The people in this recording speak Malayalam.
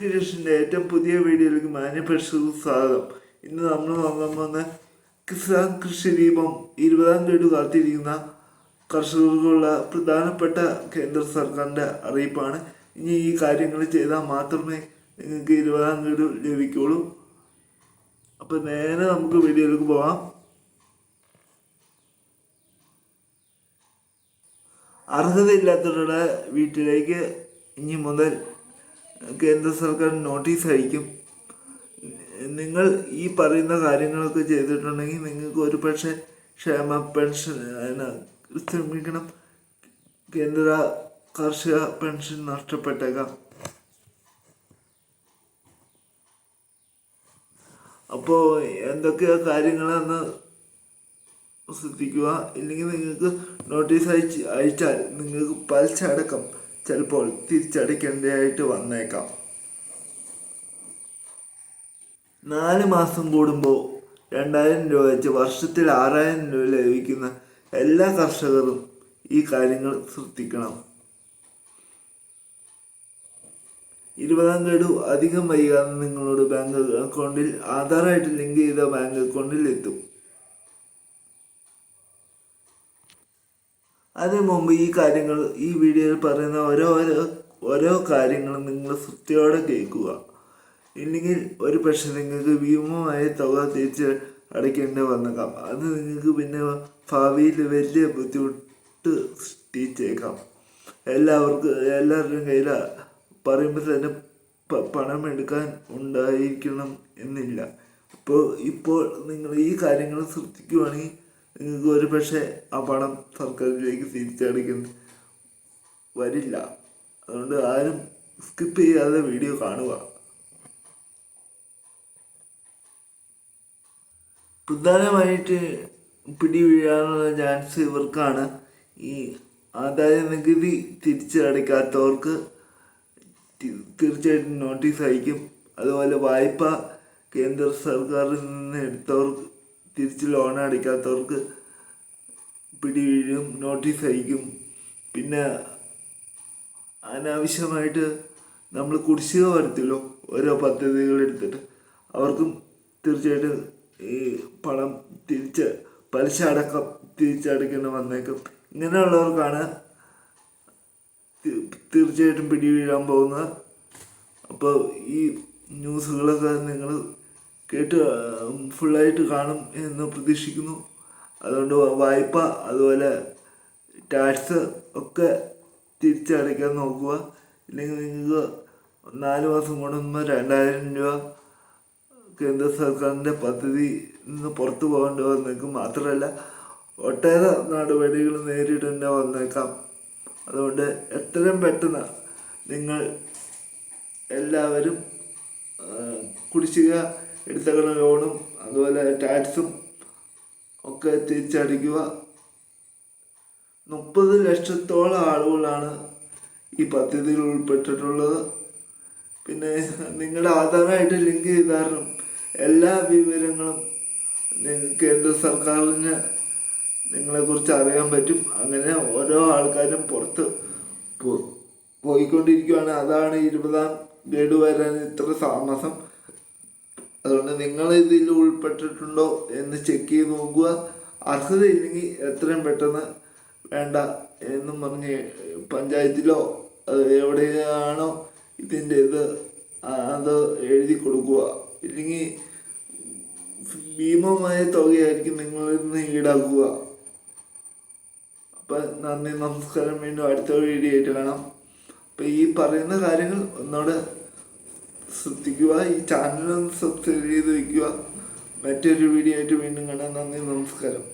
ഡിഷന്റെ ഏറ്റവും പുതിയ വീഡിയോയിലേക്ക് മാന്യപ്രേക്ഷകർക്ക് സ്വാഗതം. ഇന്ന് നമ്മൾ നോക്കാൻ പോകുന്ന കിസാൻ കൃഷി ദീപം ഇരുപതാം ഗഡു കാത്തിരിക്കുന്ന കർഷകർക്കുള്ള പ്രധാനപ്പെട്ട കേന്ദ്ര സർക്കാരിന്റെ അറിയിപ്പാണ്. ഇനി ഈ കാര്യങ്ങൾ ചെയ്താൽ മാത്രമേ നിങ്ങൾക്ക് ഇരുപതാം ഗഡു ലഭിക്കുള്ളൂ അപ്പം നേരെ നമുക്ക് വീഡിയോയിലേക്ക് പോകാം. അർഹതയില്ലാത്തവരുടെ വീട്ടിലേക്ക് ഇനി മുതൽ കേന്ദ്ര സർക്കാർ നോട്ടീസ് അയക്കും. നിങ്ങൾ ഈ പറയുന്ന കാര്യങ്ങളൊക്കെ ചെയ്തിട്ടുണ്ടെങ്കിൽ നിങ്ങൾക്ക് ഒരു പക്ഷേ ക്ഷേമ പെൻഷൻ ശ്രമിക്കണം. കേന്ദ്ര കാർഷിക പെൻഷൻ നഷ്ടപ്പെട്ടേക്കാം. അപ്പോൾ എന്തൊക്കെയാ കാര്യങ്ങളെന്ന് ശ്രദ്ധിക്കുക. ഇല്ലെങ്കിൽ നിങ്ങൾക്ക് നോട്ടീസ് അയച്ച് അയച്ചാൽ നിങ്ങൾക്ക് പലിശ അടക്കം ചിലപ്പോൾ തിരിച്ചടയ്ക്കേണ്ടതായിട്ട് വന്നേക്കാം. നാല് മാസം കൂടുമ്പോൾ രണ്ടായിരം രൂപ വെച്ച് വർഷത്തിൽ ആറായിരം രൂപ ലഭിക്കുന്ന എല്ലാ കർഷകരും ഈ കാര്യങ്ങൾ ശ്രദ്ധിക്കണം. ഇരുപതാം ഗഡു അധികം വൈകാതെ നിങ്ങളുടെ ബാങ്ക് അക്കൗണ്ടിൽ ആധാറായിട്ട് ലിങ്ക് ചെയ്ത ബാങ്ക് അക്കൗണ്ടിൽ എത്തും. അതിനു മുമ്പ് ഈ കാര്യങ്ങൾ ഈ വീഡിയോയിൽ പറയുന്ന ഓരോ ഓരോ കാര്യങ്ങളും നിങ്ങൾ ശ്രദ്ധയോടെ കേൾക്കുക. ഇല്ലെങ്കിൽ ഒരു പക്ഷെ നിങ്ങൾക്ക് ഭീമമായ തുക തിരിച്ച് അടയ്ക്കേണ്ടി വന്നേക്കാം. അത് നിങ്ങൾക്ക് പിന്നെ ഭാവിയിൽ വലിയ ബുദ്ധിമുട്ട് സൃഷ്ടിച്ചേക്കാം. എല്ലാവർക്കും എല്ലാവരുടെയും കയ്യിൽ പറയുമ്പോൾ തന്നെ പണം എടുക്കാൻ ഉണ്ടായിരിക്കണം എന്നില്ല. അപ്പോൾ ഇപ്പോൾ നിങ്ങൾ ഈ കാര്യങ്ങൾ ശ്രദ്ധിക്കുവാണെങ്കിൽ ഒരു പക്ഷേ ആ പണം സർക്കാരിലേക്ക് തിരിച്ചടയ്ക്കേണ്ടി വരില്ല. അതുകൊണ്ട് ആരും സ്കിപ്പ് ചെയ്യാതെ വീഡിയോ കാണുക. പ്രധാനമായിട്ട് പിടി വീഴാനുള്ള ചാൻസ് ഇവർക്കാണ്. ഈ ആദായ നികുതി തിരിച്ചടയ്ക്കാത്തവർക്ക് തീർച്ചയായിട്ടും നോട്ടീസ് അയക്കും. അതുപോലെ വായ്പ കേന്ദ്ര സർക്കാരിൽ നിന്ന് എടുത്തവർക്ക് തിരിച്ച് ലോൺ അടയ്ക്കാത്തവർക്ക് പിടി വീഴും നോട്ടീസ് അയക്കും. പിന്നെ അനാവശ്യമായിട്ട് നമ്മൾ കുടിശ്ശിക വരുത്തില്ലോ ഓരോ പദ്ധതികൾ എടുത്തിട്ട്. അവർക്കും തീർച്ചയായിട്ടും ഈ പണം തിരിച്ച് പലിശ അടക്കം തിരിച്ചടയ്ക്കേണ്ടി വന്നേക്കും. ഇങ്ങനെയുള്ളവർക്കാണ് തീർച്ചയായിട്ടും പിടി വീഴാൻ പോകുന്നത്. അപ്പോൾ ഈ ന്യൂസുകളൊക്കെ നിങ്ങൾ കേട്ട് ഫുള്ളായിട്ട് കാണും എന്ന് പ്രതീക്ഷിക്കുന്നു. അതുകൊണ്ട് വായ്പ അതുപോലെ ടാക്സ് ഒക്കെ തിരിച്ചടയ്ക്കാൻ നോക്കുക. ഇല്ലെങ്കിൽ നിങ്ങൾക്ക് നാല് മാസം കൊണ്ടുമ്പോൾ രണ്ടായിരം രൂപ കേന്ദ്ര സർക്കാരിന്റെ പദ്ധതി നിന്ന് പുറത്തു പോകേണ്ടി വന്നേക്കും. മാത്രമല്ല ഒട്ടേറെ നടപടികൾ നേരിടേണ്ടി വന്നേക്കാം. അതുകൊണ്ട് എത്രയും പെട്ടെന്ന് നിങ്ങൾ എല്ലാവരും കുടിശ്ശിക എടുത്തകള ലോണും അതുപോലെ ടാക്സും ഒക്കെ തിരിച്ചടയ്ക്കുക മുപ്പത് ലക്ഷത്തോളം ആളുകളാണ് ഈ പദ്ധതിയിൽ ഉൾപ്പെട്ടിട്ടുള്ളത്. പിന്നെ നിങ്ങളുടെ ആധാറായിട്ട് ലിങ്ക് ചെയ്ത കാരണം എല്ലാ വിവരങ്ങളും കേന്ദ്ര സർക്കാരിന് നിങ്ങളെക്കുറിച്ച് അറിയാൻ പറ്റും. അങ്ങനെ ഓരോ ആൾക്കാരും പുറത്ത് പോയിക്കൊണ്ടിരിക്കുകയാണ് അതാണ് ഇരുപതാം ഗഡു വരാൻ ഇത്ര താമസം. അതുകൊണ്ട് നിങ്ങൾ ഇതിൽ ഉൾപ്പെട്ടിട്ടുണ്ടോ എന്ന് ചെക്ക് ചെയ്ത് നോക്കുക. അർഹതയില്ലെങ്കിൽ എത്രയും പെട്ടെന്ന് വേണ്ട എന്നും പറഞ്ഞ് പഞ്ചായത്തിലോ എവിടെയാണോ ഇതിന്റെ ഇത് അത് എഴുതി കൊടുക്കുക. ഇല്ലെങ്കിൽ ഭീമമായ തുകയായിരിക്കും നിങ്ങളിൽ നിന്ന് ഈടാക്കുക. അപ്പം നന്ദി നമസ്കാരം. വീണ്ടും അടുത്ത വീഡിയോ ആയിട്ട് കാണാം. അപ്പം ഈ പറയുന്ന കാര്യങ്ങൾ ഒന്നോടെ ശ്രദ്ധിക്കുക. ഈ ഒന്ന് സബ്സ്ക്രൈബ് ചെയ്ത് വയ്ക്കുക മറ്റൊരു വീഡിയോ ആയിട്ട് വീണ്ടും കാണാം. നന്ദി നമസ്കാരം.